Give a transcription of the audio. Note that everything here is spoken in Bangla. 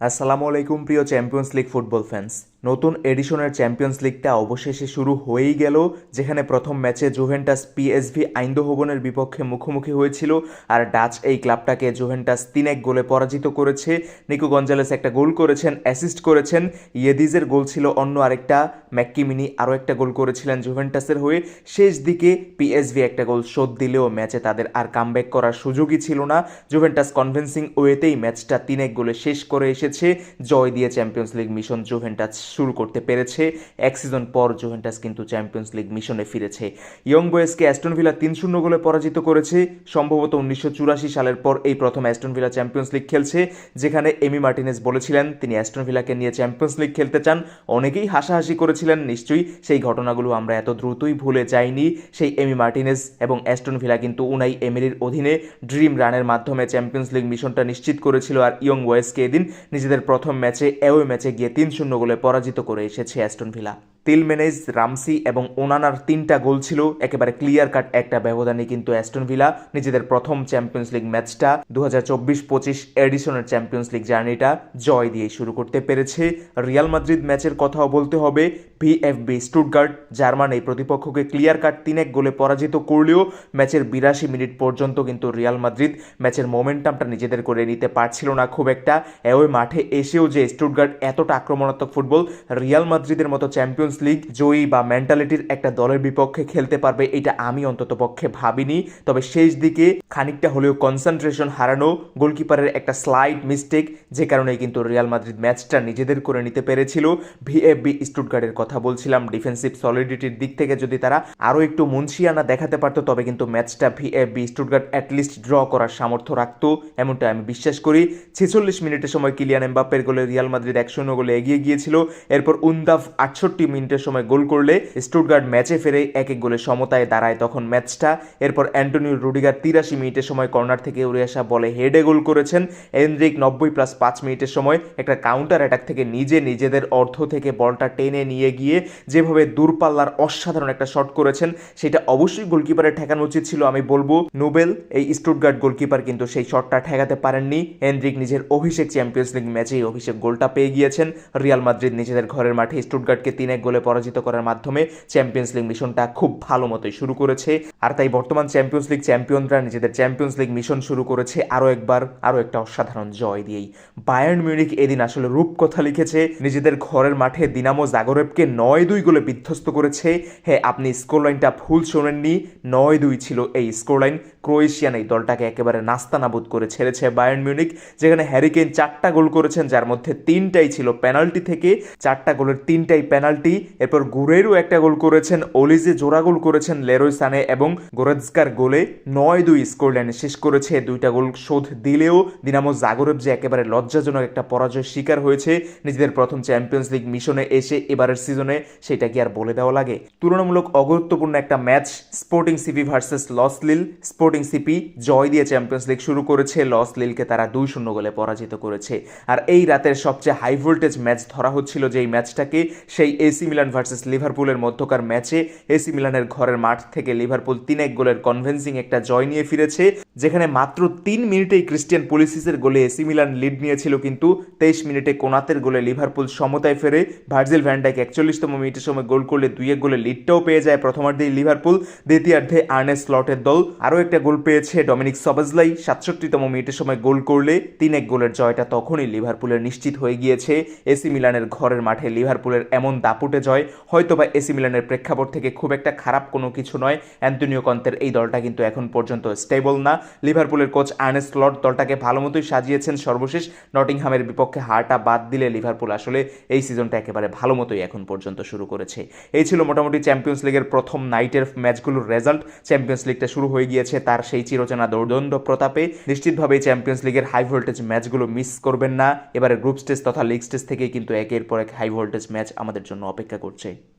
আসসালামু আলাইকুম প্রিয় চ্যাম্পিয়ন্স লিগ ফুটবল ফ্যান্স নতুন এডিশনের চ্যাম্পিয়ন্স লিগটা অবশেষে শুরু হয়েই গেল, যেখানে প্রথম ম্যাচে জুভেন্টাস পিএসভি আইন্দোহোবনের বিপক্ষে মুখোমুখি হয়েছিল আর ডাচ এই ক্লাবটাকে জুভেন্টাস তিন এক গোলে পরাজিত করেছে। নিকো গঞ্জালেস একটা গোল করেছেন, অ্যাসিস্ট করেছেন। ইয়েদিজের গোল ছিল অন্য আরেকটা, ম্যাককিমিনি আরও একটা গোল করেছিলেন জুভেন্টাসের হয়ে। শেষ দিকে পিএসভি একটা গোল শোধ দিলেও ম্যাচে তাদের আর কামব্যাক করার সুযোগই ছিল না। জুভেন্টাস কনভিন্সিং ওয়েতেই ম্যাচটা তিন এক গোলে শেষ করে এসেছে। জয় দিয়ে চ্যাম্পিয়ন্স লিগ মিশন জুভেন্টাস শুরু করতে পেরেছে। এক সিজন পর জোহেন্টাস কিন্তু চ্যাম্পিয়ন্স লিগ মিশনে ফিরেছে। ইয়ং বয়েসকে অ্যাস্টন ভিলা তিন শূন্য গোলে পরাজিত করেছে। সম্ভবত উনিশশো চুরাশি সালের পর এই প্রথম অ্যাস্টন ভিলা চ্যাম্পিয়ন্স লিগ খেলছে, যেখানে এমি মার্টিনেস বলেছিলেন, তিনি অ্যাস্টন ভিলাকে নিয়ে চ্যাম্পিয়ন্স লিগ খেলতে চান। অনেকেই হাসাহাসি করেছিলেন, নিশ্চয়ই সেই ঘটনাগুলো আমরা এত দ্রুতই ভুলে যাইনি। সেই এমি মার্টিনেস এবং অ্যাস্টন ভিলা কিন্তু উনাই এমিরির অধীনে ড্রিম রানের মাধ্যমে চ্যাম্পিয়ন্স লিগ মিশনটা নিশ্চিত করেছিল। আর ইয়ং ওয়েসকে এদিন নিজেদের প্রথম ম্যাচে এওয়ে ম্যাচে গিয়ে তিন শূন্য গোলে পরাজিত করে এসেছে অ্যাস্টন ভিলা। তিলমেনেজ, রামসি এবং ওনানার তিনটা গোল ছিল। একেবারে ক্লিয়ার কাট একটা ব্যবধানে কিন্তু অ্যাস্টন ভিলা নিজেদের প্রথম চ্যাম্পিয়ন্স লিগ ম্যাচটা দু হাজার চব্বিশ পঁচিশ এডিশনের চ্যাম্পিয়ন্স লিগ জার্নিটা জয় দিয়ে শুরু করতে পেরেছে। রিয়াল মাদ্রিদ ম্যাচের কথাও বলতে হবে। ভিএফবি স্টুটগার্ড জার্মান এই প্রতিপক্ষকে ক্লিয়ার কাট তিন এক গোলে পরাজিত করলেও ম্যাচের বিরাশি মিনিট পর্যন্ত কিন্তু রিয়াল মাদ্রিদ ম্যাচের মোমেন্টামটা নিজেদের করে নিতে পারছিল না খুব একটা। ওই মাঠে এসেও যে স্টুটগার্ড এতটা আক্রমণাত্মক ফুটবল রিয়াল মাদ্রিদের মতো চ্যাম্পিয়ন্স লিগ জয়ী বা মেন্টালিটির একটা দলের বিপক্ষে খেলতে পারবে, এটা আমি অন্তত পক্ষে ভাবিনি। তবে শেষ দিকে খানিকটা হলেও কনসেন্ট্রেশন হারানো গোলকিপারের একটা স্লাইড মিস্টেক যে কারণে কিন্তু রিয়াল মাদ্রিদ ম্যাচটা নিজেদের করে নিতে পেরেছিল। ভিএফবি স্টুটগার্ডের কথা বলছিলাম ডিফেন্সিভ সলিডিটির দিক থেকে যদি তারা আরও একটু মুন্সিয়ানা দেখাতে পারতো, তবে কিন্তু ম্যাচটা ভিএফবি স্টুটগার্ড অ্যাটলিস্ট ড্র করার সামর্থ্য রাখতো, এমনটা আমি বিশ্বাস করি। ছেচল্লিশ মিনিটের সময় কিলিয়ান এমবাপ্পের গোলে রিয়াল মাদ্রিদ এক গোলে এগিয়ে গিয়েছিল। এরপর উন্দাফ আটষট্টি মিনিটের সময় গোল করলে স্টুটগার্ড ম্যাচে ফেরে এক এক গোলে সমতায় দাঁড়ায় তখন ম্যাচটা। এরপর অ্যান্টনিও রুডিগার তিরাশি মিনিটের সময় কর্নার থেকে উড়ে আসা বলে হেডে গোল করেছেন। এনরিক নব্বই প্লাস পাঁচ মিনিটের সময় একটা কাউন্টার অ্যাটাক থেকে নিজে নিজেদের অর্ধ থেকে বলটা টেনে নিয়ে গিয়ে যেভাবে দূরপাল্লার অসাধারণ একটা শট করেছেন, সেটা অবশ্যই গোলকিপারের ঠেকানো উচিত ছিল, আমি বলব। নোবেল, এই স্টুটগার্ড গোলকিপার কিন্তু সেই শটটা ঠেকাতে পারেননি। এনরিক নিজের অভিষেক চ্যাম্পিয়ন্স লিগ ম্যাচেই অভিষেক গোলটা পেয়ে গিয়েছেন। রিয়াল মাদ্রিদ নিজেদের ঘরের মাঠে স্টুটগার্ডকে তিন এক গোলে পরাজিত করার মাধ্যমে চ্যাম্পিয়ন্স লিগ মিশনটা খুব ভালো মতোই শুরু করেছে। আর তাই বর্তমান চ্যাম্পিয়ন্স লিগ চ্যাম্পিয়নরা নিজেদের চ্যাম্পিয়ন্স লিগ মিশন শুরু করেছে আরও একবার, আরও একটা অসাধারণ জয় দিয়েই। বায়ার্ন মিউনিক এদিন আসলে রূপকথা লিখেছে, নিজেদের ঘরের মাঠে দিনামো জাগরেবকে নয় দুই গোলে বিধ্বস্ত করেছে। হ্যাঁ আপনি স্কোর লাইনটা ভুল শোনেননি, নয় দুই ছিল এই স্কোর লাইন ক্রোয়েশিয়ান এই দলটাকে একেবারে নাস্তানাবুদ করে ছেড়েছে বায়ার্ন মিউনিক যেখানে হ্যারিকেন চারটা গোল করেছেন, যার মধ্যে তিনটাই ছিল পেনাল্টি থেকে। চারটা গোলের তিনটাই পেনাল্টি এরপর গুরেরও একটা গোল করেছেন, ওলিজে জোড়া গোল করেছেন লেরোই সানে এবং গোরেজকার গোলে নয় দুই স্কোর লাইনে শেষ করেছে। দুইটা গোল শোধ দিলেও দিনামো জাগরেব যে একেবারে লজ্জাজনক একটা পরাজয় শিকার হয়েছে নিজেদের প্রথম চ্যাম্পিয়ন্স লিগ মিশনে এসে এবারের সিজনে, সেটা কি আর বলে দেওয়া লাগে? তুলনামূলক অগুরুত্বপূর্ণ একটা match, Sporting CP versus LOSC Lille. Sporting CP জয় দিয়ে চ্যাম্পিয়ন্স লিগ শুরু করেছে, লস লিলকে তারা দুই শূন্য গোলে পরাজিত করেছে। আর এই রাতের সবচেয়ে হাই ভোল্টেজ ম্যাচ ধরা হচ্ছিল যে এই ম্যাচটাকে, সেই এসি মিলান ভার্সেস লিভারপুলের মধ্যকার ম্যাচে এসি মিলানের ঘরের মাঠ থেকে লিভারপুল তিন এক গোলের কনভেন্সিং একটা জয় নিয়ে ফিরেছে। যেখানে মাত্র তিন মিনিটেই ক্রিস্টিয়ান পুলিসিসের গোলে এসি মিলান লিড নিয়েছিল কিন্তু তেইশ মিনিটে কোনাতের গোলে লিভারপুল সমতায় ফেরে ভার্জিল ভ্যান্ডাইক একচল্লিশতম মিনিটের সময় গোল করলে দুই এক গোলে লিডটাও পেয়ে যায় প্রথমার্ধেই লিভারপুল, দ্বিতীয়ার্ধে আর্নেস স্লটের দল। আরও একটা গোল পেয়েছে ডমিনিক সবাজলাই, সাতষট্টিতম মিনিটের সময় গোল করলে তিন এক গোলের জয়টা তখনই লিভারপুলের নিশ্চিত হয়ে গিয়েছে। এসি মিলানের ঘরের মাঠে লিভারপুলের এমন দাপুটে জয়, হয়তোবা এসি মিলানের প্রেক্ষাপট থেকে খুব একটা খারাপ কোনো কিছু নয়। অ্যান্টনিও কন্তের এই দলটা কিন্তু এখন পর্যন্ত স্টেবল না। লিভারপুলের কোচ আর্নেস্ট লর্ড দলটাকে ভালো মতোই সাজিয়েছেন। সর্বশেষ নটিংহামের বিপক্ষে হারটা বাদ দিলে লিভারপুল আসলে এই সিজনটা একেবারে ভালো মতোই এখন পর্যন্ত শুরু করেছে। এই ছিল মোটামুটি চ্যাম্পিয়ন্স লিগের প্রথম নাইটের ম্যাচগুলোর রেজাল্ট। চ্যাম্পিয়ন্স লিগটা শুরু হয়ে গিয়েছে তার সেই চিরচেনা দৌর্দণ্ড প্রতাপে। নিশ্চিতভাবেই চ্যাম্পিয়ন্স লিগের হাই ভোল্টেজ ম্যাচগুলো মিস করবেন না। এবারে গ্রুপ স্টেজ তথা লিগ স্টেজ থেকে কিন্তু একের পর এক হাই ভোল্টেজ ম্যাচ আমাদের জন্য অপেক্ষা করছে।